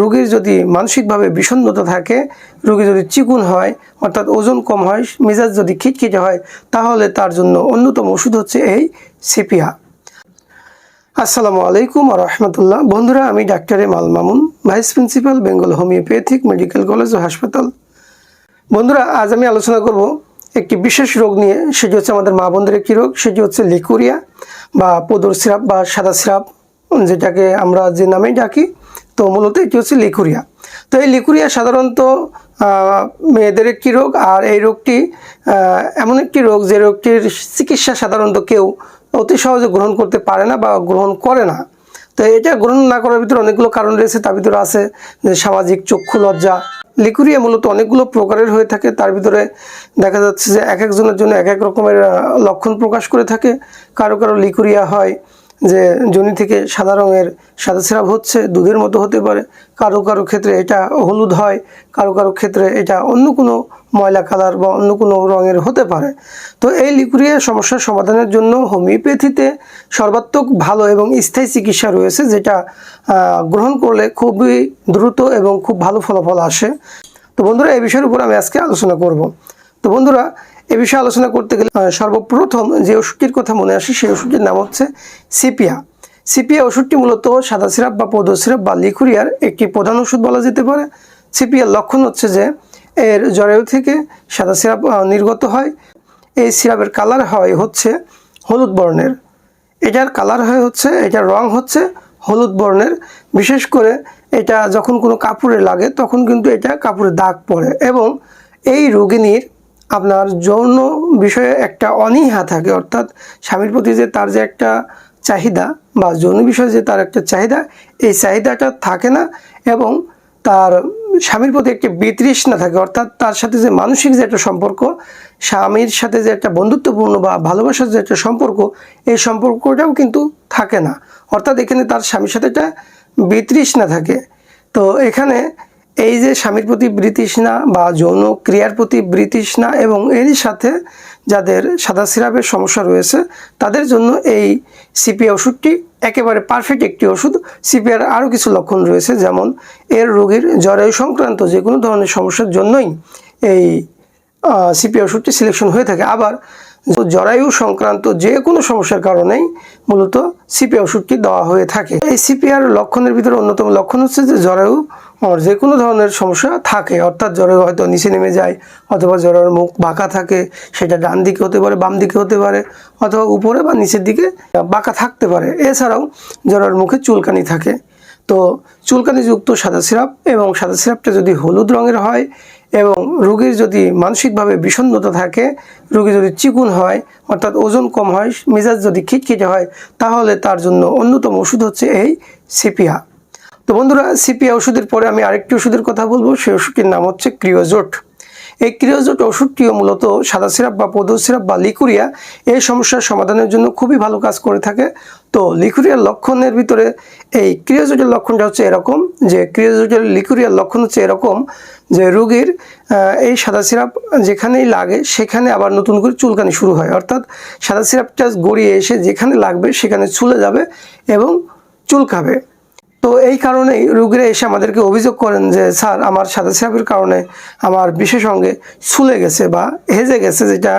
রোগীর যদি মানসিকভাবে বিষণ্ণতা থাকে, রোগী যদি চিকুন হয়, অর্থাৎ ওজন কম হয়, মেজাজ যদি খিটখিটে হয়, তাহলে তার জন্য অন্যতম ওষুধ হচ্ছে এই সিপিয়া। আসসালামু আলাইকুম রহমতুল্লাহ। বন্ধুরা, আমি doctor M Mamun, vice principal, Bengal homoeopathic medical college ও হাসপাতাল। বন্ধুরা, আজ আমি আলোচনা করব একটি বিশেষ রোগ নিয়ে। সেটি হচ্ছে আমাদের মা বোনদের একটি রোগ। সেটি হচ্ছে লিকুরিয়া বা পদর সিরাপ বা সাদা সিরাপ, যেটাকে আমরা যে নামেই ডাকি তো মূলত এটি হচ্ছে লিকুরিয়া। তো এই লিকুরিয়া সাধারণত মেয়েদের একটি রোগ, আর এই রোগটি এমন একটি রোগ যে রোগটির চিকিৎসা সাধারণত কেউ অতি সহজে গ্রহণ করতে পারে না বা গ্রহণ করে না। তো এটা গ্রহণ না করার ভিতরে অনেকগুলো কারণ রয়েছে, তার ভিতরে আছে যে সামাজিক চক্ষু লজ্জা। লিকুরিয়া মূলত অনেকগুলো প্রকারের হয়ে থাকে, তার ভিতরে দেখা যাচ্ছে যে এক একজনের জন্য এক এক রকমের লক্ষণ প্রকাশ করে থাকে। কারও কারও লিকুরিয়া হয় যে জনি থেকে সাদা রঙের সাদা সিরাপ হচ্ছে, দুধের মতো হতে পারে। কারও কারও ক্ষেত্রে এটা হলুদ হয়, কারও কারও ক্ষেত্রে এটা অন্য কোনো ময়লা কালার বা অন্য কোনো রঙের হতে পারে। তো এই লিকুরিয়া সমস্যার সমাধানের জন্য হোমিওপ্যাথিতে সর্বাত্মক ভালো এবং স্থায়ী চিকিৎসা রয়েছে, যেটা গ্রহণ করলে খুবই দ্রুত এবং খুব ভালো ফলাফল আসে। তো বন্ধুরা, এই বিষয়ের উপর আমি আজকে আলোচনা করব। তো বন্ধুরা এ বিষয়ে আলোচনা করতে গেলে সর্বপ্রথম যে ওষুধটির কথা মনে আসে সেই ওষুধটির নাম হচ্ছে সিপিয়া। সিপিয়া ওষুধটি মূলত সাদা সিরাপ বা পদ সিরাপ বা লিকুরিয়ার একটি প্রধান ওষুধ বলা যেতে পারে। সিপিয়ার লক্ষণ হচ্ছে যে, এর জরায়ু থেকে সাদা সিরাপ নির্গত হয়। এই সিরাপের কালার হয় হচ্ছে হলুদ বর্ণের। এটার কালার হয় হচ্ছে, এটার রং হচ্ছে হলুদ বর্ণের। বিশেষ করে এটা যখন কোনো কাপড়ে লাগে, তখন কিন্তু এটা কাপড়ে দাগ পড়ে এবং এই রোগিনীর আপনার যৌন বিষয়ে একটা অনীহা থাকে, অর্থাৎ স্বামীর প্রতি যে তার যে একটা চাহিদা বা যৌন বিষয়ে যে তার একটা চাহিদা, এই চাহিদাটা থাকে না এবং তার স্বামীর প্রতি একটা বিতৃষ্ণা থাকে, অর্থাৎ তার সাথে যে মানসিক যে একটা সম্পর্ক, স্বামীর সাথে যে একটা বন্ধুত্বপূর্ণ বা ভালোবাসার যে একটা সম্পর্ক, এই সম্পর্কটাও কিন্তু থাকে না। অর্থাৎ এখানে তার স্বামীর সাথে একটা বিতৃষ্ণা থাকে। তো এখানে এই যে স্বামীর প্রতি বৃতৃষ্ণা বা যৌন ক্রিয়ার প্রতি বৃতৃষ্ণা এবং এরই সাথে যাদের সাদা সিরাপের সমস্যা রয়েছে, তাদের জন্য এই সিপিআ ওষুধটি একেবারে পারফেক্ট একটি ওষুধ। সিপিআর আরও কিছু লক্ষণ রয়েছে, যেমন এর রোগীর জরায়ু সংক্রান্ত যে কোনো ধরনের সমস্যার জন্যই এই সিপিআর ওষুধটি সিলেকশন হয়ে থাকে। আবার জরায়ু সংক্রান্ত যে কোনো সমস্যার কারণেই মূলত সিপিআর ওষুধটি দেওয়া হয়ে থাকে। এই সিপিআর লক্ষণের ভিতরে অন্যতম লক্ষণ হচ্ছে যে জরায়ু আহ, যে কোনো ধরনের সমস্যা থাকে অর্থাৎ জরায়ু হয়তো নিচে নেমে যায় অথবা জরায়ুর মুখ বাঁকা থাকে সেটা ডান দিকে হতে পারে বাম দিকে হতে পারে অথবা উপরে বা নিচের দিকে বাঁকা থাকতে পারে। এছাড়াও জরায়ুর মুখে চুলকানি থাকে। তো চুলকানিযুক্ত সাদা সিরাপ এবং সাদা সিরাপটা যদি হলুদ রঙের হয় এবং রোগীর যদি মানসিকভাবে বিষণ্ণতা থাকে রোগী যদি চিকুন হয় অর্থাৎ ওজন কম হয় মেজাজ যদি খিটখিটে হয় তাহলে তার জন্য অন্যতম ওষুধ হচ্ছে এই সিপিয়া। তো বন্ধুরা সিপিয়া ওষুধের পরে আমি আরেকটি ওষুধের কথা বলব। সেই ওষুধটির নাম হচ্ছে ক্রিওজোট। এই ক্রিওজোট ওষুধটিও মূলত সাদা সিরাপ বা পদ সিরাপ বা লিকুরিয়া এই সমস্যার সমাধানের জন্য খুবই ভালো কাজ করে থাকে। তো লিকুরিয়ার লক্ষণের ভিতরে এই ক্রিওজোটের লক্ষণটা হচ্ছে এরকম, যে ক্রিওজোটের লিকুরিয়ার লক্ষণ হচ্ছে এরকম, যে রোগীর এই সাদা সিরাপ যেখানেই লাগে সেখানে আবার নতুন করে চুলকানি শুরু হয়। অর্থাৎ সাদা সিরাপটা গড়িয়ে এসে যেখানে লাগবে সেখানে চুলে যাবে এবং চুলকাবে। তো এই কারণেই রোগীরা এসে আমাদেরকে অভিযোগ করেন যে, স্যার, আমার সাদা সিরাপের কারণে আমার বিশেষ অঙ্গে ছুলে গেছে বা হেজে গেছে যেটা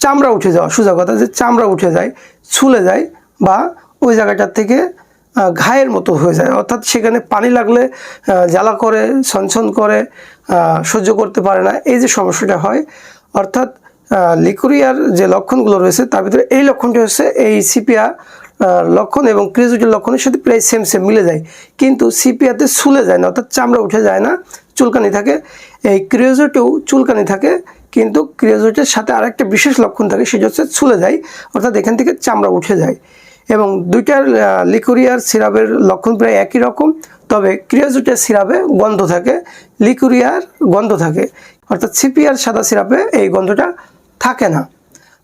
চামড়া উঠে যাওয়া। সোজা কথা যে চামড়া উঠে যায়, ছুলে যায় বা ওই জায়গাটার থেকে ঘায়ের মতো হয়ে যায়। অর্থাৎ সেখানে পানি লাগলে জ্বালা করে, ছনছন করে সহ্য করতে পারে না। এই যে সমস্যাটা হয়, অর্থাৎ লিকুরিয়ার যে লক্ষণগুলো রয়েছে, তার ভিতরে এই লক্ষণটি হচ্ছে এই সিপিয়া লক্ষণ এবং ক্রিজুটের লক্ষণের সাথে প্রায় সেম সেম মিলে যায়। কিন্তু সিপিয়াতে ছুলে যায় না, অর্থাৎ চামড়া উঠে যায় না, চুলকানি থাকে। এই ক্রিওজোটেও চুলকানি থাকে, কিন্তু ক্রিওজোটের সাথে আরেকটা বিশেষ লক্ষণ থাকে, সেটা হচ্ছে ছুলে যায়, অর্থাৎ এখান থেকে চামড়া উঠে যায়। এবং দুইটার লিকুরিয়ার সিরাপের লক্ষণ প্রায় একই রকম, তবে ক্রিওজোটের সিরাপে গন্ধ থাকে, লিকুরিয়ার গন্ধ থাকে, অর্থাৎ সিপিয়ার সাদা সিরাপে এই গন্ধটা থাকে না।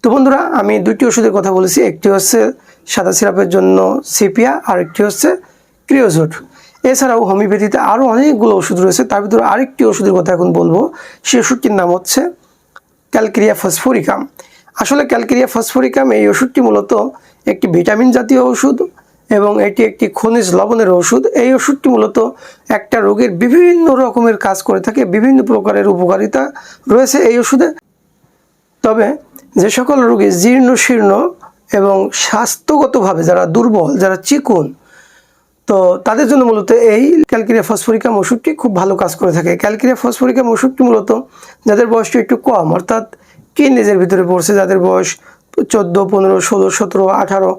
তো বন্ধুরা, আমি দুইটি ওষুধের কথা বলেছি, একটি হচ্ছে সাদা সিরাপের জন্য সিপিয়া আর একটি হচ্ছে ক্রিওজোট। এছাড়াও হোমিওপ্যাথিতে আরও অনেকগুলো ওষুধ রয়েছে, তার ভিতরে আরেকটি ওষুধের কথা এখন বলব। সেই ওষুধটির নাম হচ্ছে ক্যালকেরিয়া ফসফোরিকাম। আসলে ক্যালকেরিয়া ফসফোরিকাম এই ওষুধটি মূলত একটি ভিটামিন জাতীয় ওষুধ এবং এটি একটি খনিজ লবণের ওষুধ। এই ওষুধটি মূলত একটা রোগের বিভিন্ন রকমের কাজ করে থাকে, বিভিন্ন প্রকারের উপকারিতা রয়েছে এই ওষুধে। তবে যে সকল রোগী জীর্ণ শীর্ণ এবং স্বাস্থ্যগতভাবে যারা দুর্বল, যারা চিকুন, তো তাদের জন্য মূলত এই ক্যালকিরিয়া ফসফরিকাম ওষুধটি খুব ভালো কাজ করে থাকে। ক্যালকিরিয়া ফসফরিকাম ওষুধটি মূলত যাদের বয়সটি একটু কম, অর্থাৎ টিন এজের ভিতরে পড়ছে, যাদের বয়স চোদ্দ, পনেরো, ষোলো, সতেরো, আঠারো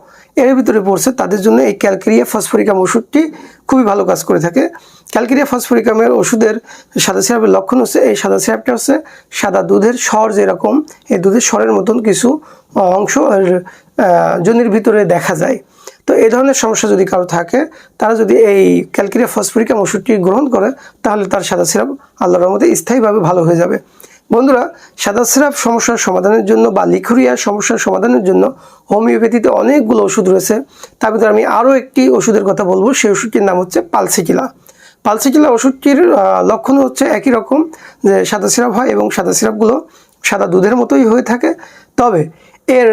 এর ভিতরে পড়ছে। তাদের জন্য এই ক্যালকেরিয়া ফসফরিকাম ওষুধটি খুবই ভালো কাজ করে থাকে। ক্যালকেরিয়া ফসফরিকামের ওষুধের সাদা সিরাপের লক্ষণ হচ্ছে, এই সাদা সিরাপটা হচ্ছে সাদা দুধের স্বর যেরকম, এই দুধের স্বরের মতন কিছু অংশ জনির ভিতরে দেখা যায়। তো এই ধরনের সমস্যা যদি কারও থাকে, তারা যদি এই ক্যালকেরিয়া ফসফরিকাম ওষুধটি গ্রহণ করে, তাহলে তার সাদা সিরাপ আল্লাহর রহমতে স্থায়ীভাবে ভালো হয়ে যাবে। বন্ধুরা সাদা সিরাপ সমস্যার সমাধানের জন্য বা লিখুরিয়া সমস্যার সমাধানের জন্য হোমিওপ্যাথিতে অনেকগুলো ওষুধ রয়েছে। তার ভিতরে আমি আরও একটি ওষুধের কথা বলব। সেই ওষুধটির নাম হচ্ছে পালসিকিলা। পালসিকিলা ওষুধটির লক্ষণ হচ্ছে একই রকম, যে সাদা সিরাপ হয় এবং সাদা সিরাপগুলো সাদা দুধের মতোই হয়ে থাকে। তবে এর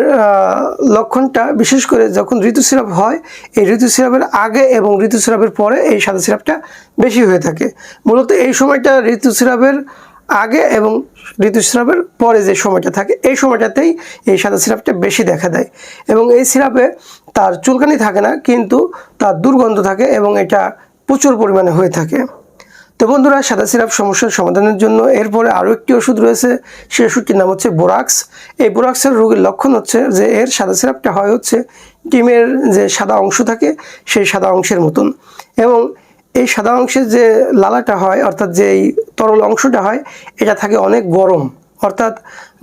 লক্ষণটা বিশেষ করে যখন ঋতু সিরাপ হয়, এই ঋতু সিরাপের আগে এবং ঋতু সিরাপের পরে এই সাদা সিরাপটা বেশি হয়ে থাকে। মূলত এই সময়টা ঋতু সিরাপের আগে এবং ঋতুস্রাবের পরে যে সময়টা থাকে, এই সময়টাতেই এই সাদা সিরাপটা বেশি দেখা দেয়। এবং এই সিরাপে তার চুলকানি থাকে না, কিন্তু তার দুর্গন্ধ থাকে এবং এটা প্রচুর পরিমাণে হয়ে থাকে। তো বন্ধুরা, সাদা সিরাপ সমস্যার সমাধানের জন্য এরপরে আরও একটি ওষুধ রয়েছে সেই ওষুধটির নাম হচ্ছে বোরাক্স। এই বোরাক্সের রোগের লক্ষণ হচ্ছে যে এর সাদা সিরাপটা হয় হচ্ছে ডিমের যে সাদা অংশ থাকে, সেই সাদা অংশের মতন। এবং এই সাদা অংশের যে লালাটা হয়, অর্থাৎ যে এই তরল অংশটা হয়, এটা থাকে অনেক গরম। অর্থাৎ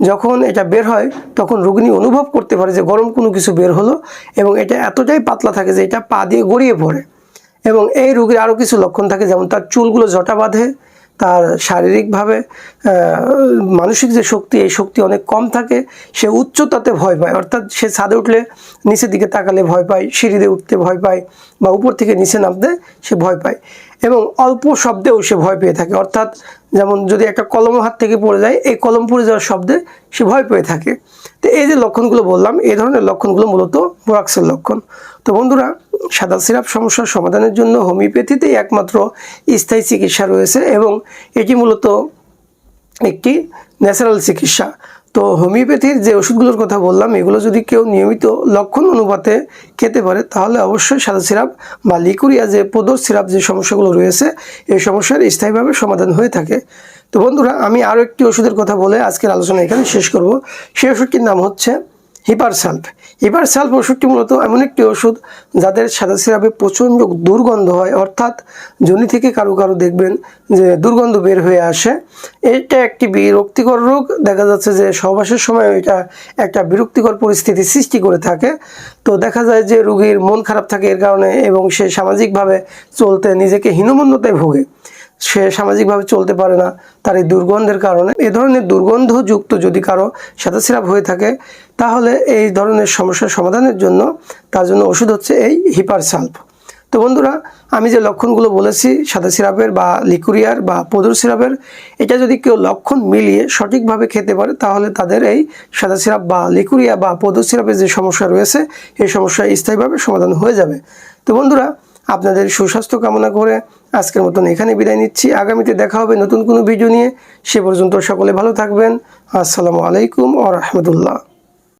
যখন এটা বের হয়, তখন রুগ্নি অনুভব করতে পারে যে গরম কোনো কিছু বের হলো এবং এটা এতটাই পাতলা থাকে যে এটা পা দিয়ে গড়িয়ে পড়ে। এবং এই রোগীর আরও কিছু লক্ষণ থাকে, যেমন তার চুলগুলো জটা বাঁধে তার শারীরিকভাবে মানসিক যে শক্তি, এই শক্তি অনেক কম থাকে, সে উচ্চতাতে ভয় পায়। অর্থাৎ সে ছাদে উঠলে নিচের দিকে তাকালে ভয় পায় সিঁড়িতে উঠতে ভয় পায় বা উপর থেকে নিচে নামতে সে ভয় পায় এবং অল্প শব্দেও সে ভয় পেয়ে থাকে। অর্থাৎ যেমন যদি একটা কলম হাত থেকে পড়ে যায়, এই কলম পড়ে যাওয়ার শব্দে সে ভয় পেয়ে থাকে। তো এই যে লক্ষণগুলো বললাম, এই ধরনের লক্ষণগুলো মূলত বোরাক্সের লক্ষণ। তো বন্ধুরা, সাদা সিরাপ সমস্যার সমাধানের জন্য হোমিওপ্যাথিতেই একমাত্র স্থায়ী চিকিৎসা রয়েছে এবং এটি মূলত একটি ন্যাচারাল চিকিৎসা। তো হোমিওপ্যাথির যে ওষুধগুলোর কথা বললাম, এগুলো যদি কেউ নিয়মিত লক্ষণ অনুপাতে খেতে পারে, তাহলে অবশ্যই সাদা সিরাপ বা লিকুরিয়া যে পদর সিরাপ যে সমস্যাগুলো রয়েছে, এই সমস্যার স্থায়ীভাবে সমাধান হয়ে থাকে। তো বন্ধুরা, আমি আরও একটি ওষুধের কথা বলে আজকের আলোচনা এখানে শেষ করব। সেই ওষুধটির নাম হচ্ছে হিপারসাল্প হিপারসাল্প ওষুধটি মূলত এমন একটি ওষুধ যাদের সাদা সিরাপে প্রচণ্ড দুর্গন্ধ হয়। অর্থাৎ জনি থেকে কারও কারও দেখবেন যে দুর্গন্ধ বের হয়ে আসে। এটা একটি বিরক্তিকর রোগ। দেখা যাচ্ছে যে সহবাসের সময় এটা একটা বিরক্তিকর পরিস্থিতি সৃষ্টি করে থাকে। তো দেখা যায় যে রোগীর মন খারাপ থাকে এর কারণে এবং সে সামাজিকভাবে চলতে নিজেকে হীনমন্যতায় ভোগে। সে সামাজিকভাবে চলতে পারে না, তার এই দুর্গন্ধের কারণে। এ ধরনের দুর্গন্ধযুক্ত যদি কারও সাদা সিরাপ হয়ে থাকে, তাহলে এই ধরনের সমস্যার সমাধানের জন্য তার জন্য ওষুধ হচ্ছে এই হিপার সাল্প তো বন্ধুরা, আমি যে লক্ষণগুলো বলেছি সাদা সিরাপের বা লিকুরিয়ার বা পদুর সিরাপের এটা যদি কেউ লক্ষণ মিলিয়ে সঠিকভাবে খেতে পারে, তাহলে তাদের এই সাদা সিরাপ বা লিকুরিয়া বা পদুর সিরাপের যে সমস্যা রয়েছে, এই সমস্যা স্থায়ীভাবে সমাধান হয়ে যাবে। তো বন্ধুরা, আপনাদের সুস্বাস্থ্য কামনা করে আজকের মতন এখানে বিদায় নিচ্ছি। আগামীতে দেখা হবে নতুন কোনো ভিডিও নিয়ে। সে পর্যন্ত সকলে ভালো থাকবেন। আসসালামু আলাইকুম ও রহমতুল্লাহ।